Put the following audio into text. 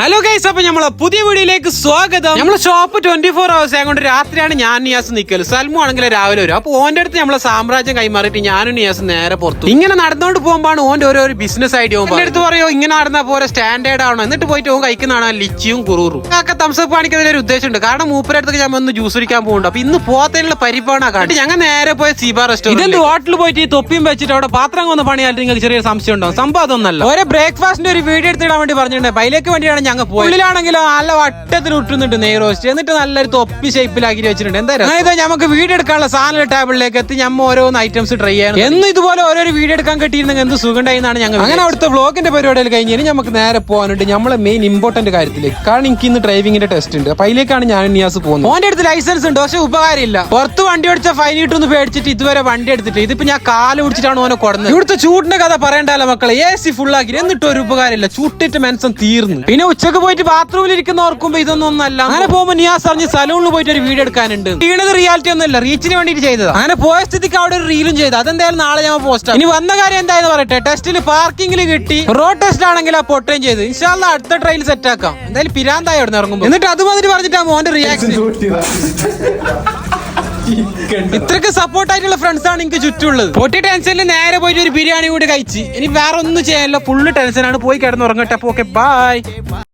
Hello guys അപ്പൊ നമ്മളെ പുതിയ വീഡിയോയിലേക്ക് സ്വാഗതം. നമ്മളെ ഷോപ്പ് ട്വന്റി ഫോർ അവേഴ്സ് ആയതുകൊണ്ട് രാത്രിയാണ് ഞാൻ നിയാസ് നിക്കൽ സൽമു ആണെങ്കിൽ രാവിലെ വരും. അപ്പൊ ഓന്റെ അടുത്ത് നമ്മളെ സാമ്രാജ്യം കൈമാറിയിട്ട് ഞാനും നിയാസ് നേരെ പുറത്തു. ഇങ്ങനെ നടന്നുകൊണ്ട് പോകുമ്പോഴാണ് ഓന്റെ ഓരോ ബിസിനസ് ഐഡിയ എന്റെ അടുത്ത് പറയോ ഇങ്ങനെ നടന്ന പോലെ സ്റ്റാൻഡേർഡ് ആണോ എന്നിട്ട് പോയിട്ട് ഓൻ കഴിക്കുന്നതാണ് ലിച്ചിയും കുറുറും. ഒക്കെ തംസപ്പ് കാണിക്കുന്നതിൽ ഒരു ഉദ്ദേശമുണ്ട്. കാരണം മൂപ്പരടുത്ത് ഞാൻ ഒന്ന് ജ്യൂസ് കുടിക്കാൻ പോകുന്നുണ്ട്. അപ്പൊ ഇന്ന് പോത്തതിനുള്ള പരിപ്പാണ് കണ്ടിട്ട് ഞങ്ങൾ നേരെ പോയ സീബ റെസ്റ്റോറന്റ് ഇതിന്റെ ഹോട്ടലിൽ പോയിട്ട് ഈ തൊപ്പിയും വെച്ചിട്ട് അവിടെ പാത്രം ഒന്ന് പണിയാൽ നിങ്ങൾക്ക് ചെറിയ സംശയം ഉണ്ടോ? സംഭവം അതൊന്നല്ല. ഓരോ ബ്രേക്ക്ഫാസ്റ്റിന്റെ ഒരു വീഡിയോ എടുത്തിടാൻ വേണ്ടി പറഞ്ഞിട്ടുണ്ട്. ബൈലേക്ക് വേണ്ടിയാണ് ഞങ്ങൾ പോയി. നല്ല വട്ടത്തിൽ ഉട്ടുന്നുണ്ട് നെയ് റോസ്റ്റ് എന്നിട്ട് നല്ലൊരു തൊപ്പി ഷേപ്പിലാക്കി വെച്ചിട്ടുണ്ട്. എന്തായാലും അതായത് നമുക്ക് വീഡിയോ എടുക്കാനുള്ള സാധനം ടേബിളിലേക്ക് എത്തി. ഞമ്മ ഓരോന്ന് ഐറ്റംസ് ട്രൈ ചെയ്യണം എന്ന് ഇതുപോലെ ഓരോ വീഡിയോ എടുക്കാൻ കിട്ടിയിരുന്നെങ്കിൽ എന്ത് സുഖണ്ടായി എന്നാണ് ഞങ്ങൾ അങ്ങനെ അവിടുത്തെ വ്ളോഗിന്റെ പരിപാടിയിൽ കഴിഞ്ഞാൽ നമുക്ക് നേരെ പോകാനുണ്ട്. നമ്മളെ മെയിൻ ഇമ്പോർട്ടന്റ് കാര്യത്തിലേക്ക്. കാരണം എനിക്ക് ഇന്ന് ഡ്രൈവിംഗിന്റെ ടെസ്റ്റ് ഉണ്ട്. അപ്പൊ അതിലേക്കാണ് ഞാൻ നിയാസ് പോകുന്നത്. ഓന്റെ അടുത്ത് ലൈസൻസ് ഉണ്ട്. പക്ഷെ ഉപകാരമില്ല. പുറത്ത് വണ്ടി ഓടിച്ച ഫൈൻ കിട്ടുമെന്ന് പേടിച്ചിട്ട് ഇതുവരെ വണ്ടി എടുത്തിട്ട് ഇതിപ്പോ ഞാൻ കാൽ പിടിച്ചിട്ടാണ് ഓനെ കൊടുന്നത് ഇവിടുത്തെ ചൂടിന്റെ കഥ പറയണ്ടല്ലോ മക്കളെ. എ സി ഫുൾ ആക്കി. എന്നിട്ട് ഒരു ഉപകാരമില്ല. ചൂട്ടിട്ട് മനസ്സം തീർന്നു. പിന്നെ ഉച്ചയ്ക്ക് പോയിട്ട് ബാത്റൂമിൽ ഇരിക്കുന്ന ഓർക്കുമ്പോ ഇതൊന്നും ഒന്നല്ല അങ്ങനെ പോകുമ്പോ നിയാസ് അറിഞ്ഞ് സലൂണിൽ പോയിട്ട് ഒരു വീഡിയോ എടുക്കാനുണ്ട്. വീണത് റിയാലിറ്റി ഒന്നുമല്ല റീച്ചിന് വേണ്ടിട്ട് ചെയ്തത്. അങ്ങനെ പോയ സ്ഥിതിക്ക് അവിടെ ഒരു റീലും ചെയ്തു. അതെന്തായാലും നാളെ ഞാൻ പോസ്റ്റ് ഇനി വന്ന കാര്യം എന്തായെന്ന് പറയട്ടെ? ടെസ്റ്റിൽ പാർക്കിംഗിൽ കിട്ടി. റോഡ് ടെസ്റ്റ് ആണെങ്കിൽ ആ പൊട്ടുകയും ചെയ്തു. ഇൻഷാല്ല അടുത്ത ട്രെയിൽ സെറ്റ് ആക്കാം. എന്തായാലും പിരാന്തായി അവിടെ ഇറങ്ങുമ്പോൾ എന്നിട്ട് അത് വന്നിട്ട് പറഞ്ഞിട്ടാ മോന്റെ റിയാക്ഷൻ ഇത്രക്ക് സപ്പോർട്ട് ആയിട്ടുള്ള ഫ്രണ്ട്സ് ആണ് എനിക്ക് ചുറ്റുള്ളത്. പൊട്ടി ടെൻഷനിൽ നേരെ പോയിട്ട് ഒരു ബിരിയാണി കൂടി കഴിച്ച്. ഇനി വേറെ ഒന്നും ചെയ്യാനില്ല ഫുള്ള് ടെൻഷനാണ് പോയി കിടന്നുറങ്ങട്ടെ. Okay bye